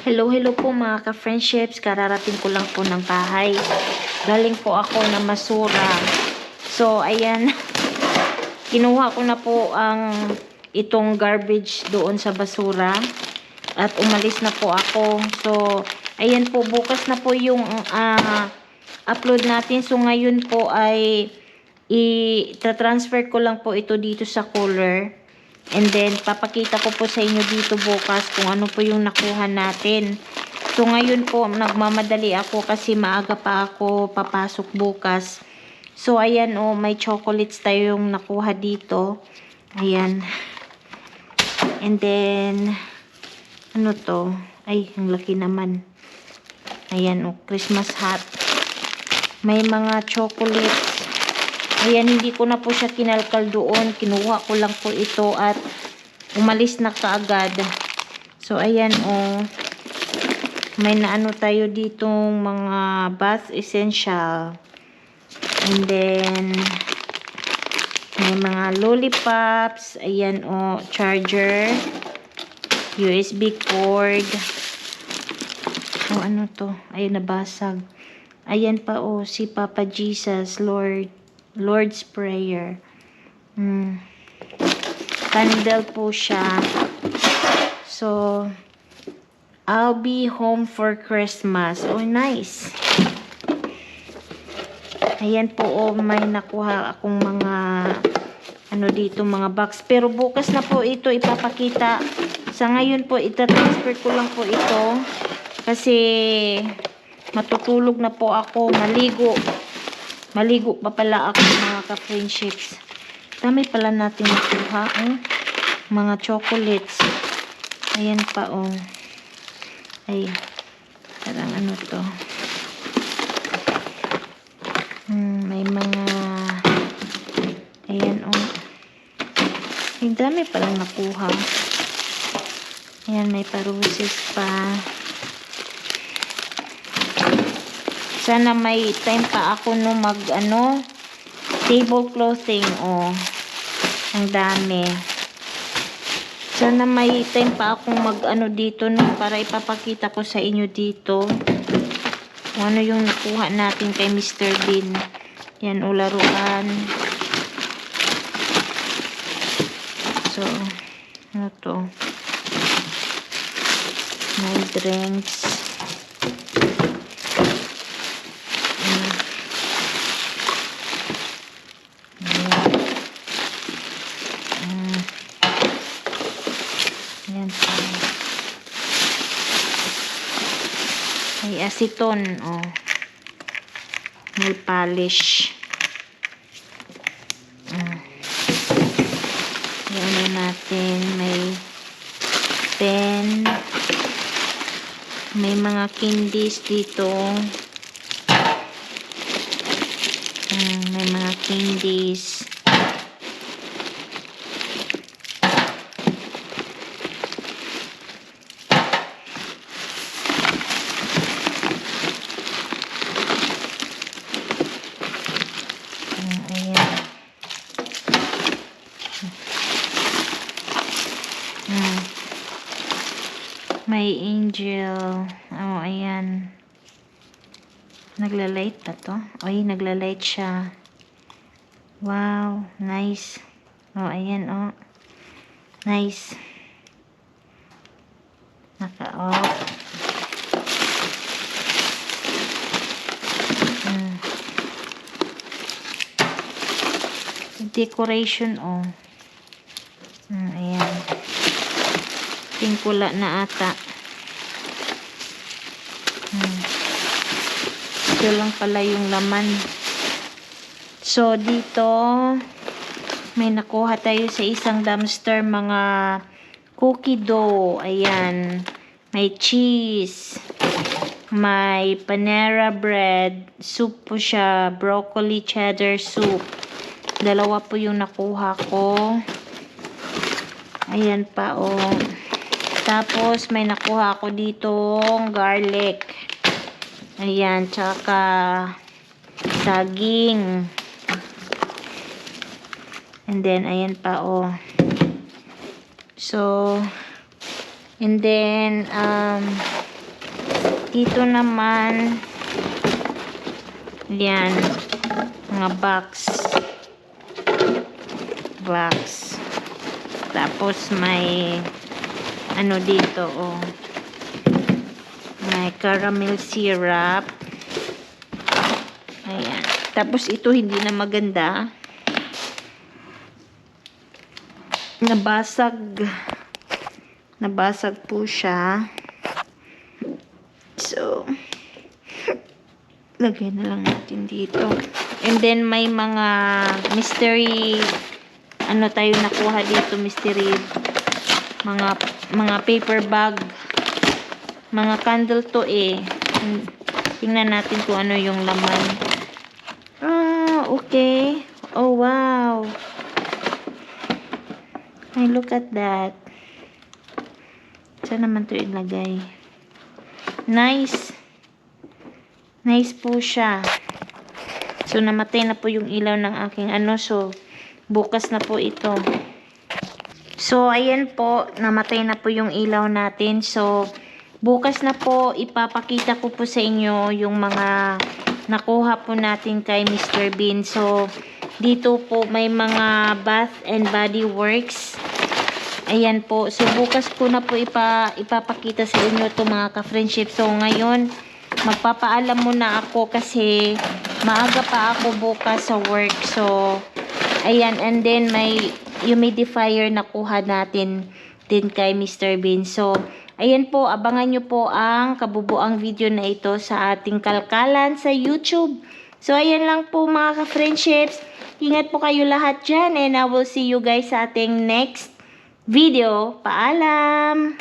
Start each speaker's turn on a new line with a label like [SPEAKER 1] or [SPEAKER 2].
[SPEAKER 1] Hello, hello po mga ka-friendships. Kararating ko lang po ng bahay. Galing po ako na masura. So, ayan. Kinuha ko na po ang itong garbage doon sa basura. At umalis na po ako. So, ayan po. Bukas na po yung ah, upload natin. So, ngayon po ay i-transfer ko lang po ito dito sa cooler. And then, papakita ko po sa inyo dito bukas kung ano po yung nakuha natin. So, ngayon po, nagmamadali ako kasi maaga pa ako papasok bukas. So, ayan o, oh, may chocolates tayo yung nakuha dito. Ayan. And then, ano to? Ay, ang laki naman. Ayan o, oh, Christmas hat. May mga chocolates. Ayan, hindi ko na po siya kinalkal doon. Kinuha ko lang po ito at umalis na kaagad. So, ayan. Oh. May naano tayo ditong mga bath essential. And then, may mga lollipops. Ayan oh, charger. USB cord. Oh, ano to? Ayun, nabasag. Ayan pa oh, si Papa Jesus, Lord. Lord's Prayer. Mm. Candle po siya. So, I'll be home for Christmas. Oh, nice. Ayan po, oh, may nakuha akong mga ano dito, mga box. Pero bukas na po ito ipapakita. Sa ngayon po, itatransfer ko lang po ito. Kasi matutulog na po ako, maligo. Maligo pa pala ako mga ka-friendships. Dami pala natin nakuha. Oh. Mga chocolates. Ayan pa oh. Ay. Parang ano to. Hmm, may mga ayan oh. Ang dami palang nakuha. Ayan, may parusis pa. Sana may time pa ako no mag ano table clothing oh. Ang dami. Sana may time pa akong mag ano dito no para ipapakita ko sa inyo dito. Ano yung nakuha natin kay Mr. Bean. Yan ularuan. So, ano to? May drinks. Ayan pa. Aceton, oh. May polish. Mm. Yan na natin. May pen. May mga candies dito. Mm, may mga candies. May angel. Oh, ayan. Nagla-light to? Ay, nagla-light siya. Wow, nice. Oh, ayan, oh. Nice. Naka-off. Hmm. Decoration, oh. Hmm, ayan. Pingkula na ata. Hmm. Ito lang pala yung laman. So, dito, may nakuha tayo sa isang dumpster mga cookie dough. Ayan. May cheese. May panera bread. Soup po siya. Broccoli cheddar soup. Dalawa po yung nakuha ko. Ayan pa, oh. Tapos, may nakuha ako dito garlic. Ayan, tsaka saging. And then, ayan pa, oh. So, and then, um, Dito naman, yan, mga box. Box. Tapos may, ano dito, oh. May caramel syrup. Ayan. Tapos ito hindi na maganda. Nabasag. Nabasag po siya. So, lagay na lang natin dito. And then may mga mystery ano tayo nakuha dito mystery mga mga paper bag mga candle to eh. Tingnan natin kung ano yung laman. Ah okay. Oh wow. Ay look at that. Saan naman to ilagay? Nice. Nice po siya. So namatay na po yung ilaw ng aking ano. So bukas na po ito So, ayan po, namatay na po yung ilaw natin. So, bukas na po, ipapakita ko po sa inyo yung mga nakuha po natin kay Mr. Bean. So, dito po may mga Bath and Body Works. Ayan po. So, bukas ko na po ipa, ipapakita sa inyo to mga ka-friendship. So, ngayon, magpapaalam muna ako kasi maaga pa ako bukas sa work. So, ayan. And then, may humidifier na kuha natin din kay Mr. Bean. So, ayan po, abangan nyo po ang kabubuang video na ito sa ating kalkalan sa YouTube. So, ayan lang po mga ka-friendships. Ingat po kayo lahat dyan and I will see you guys sa ating next video. Paalam!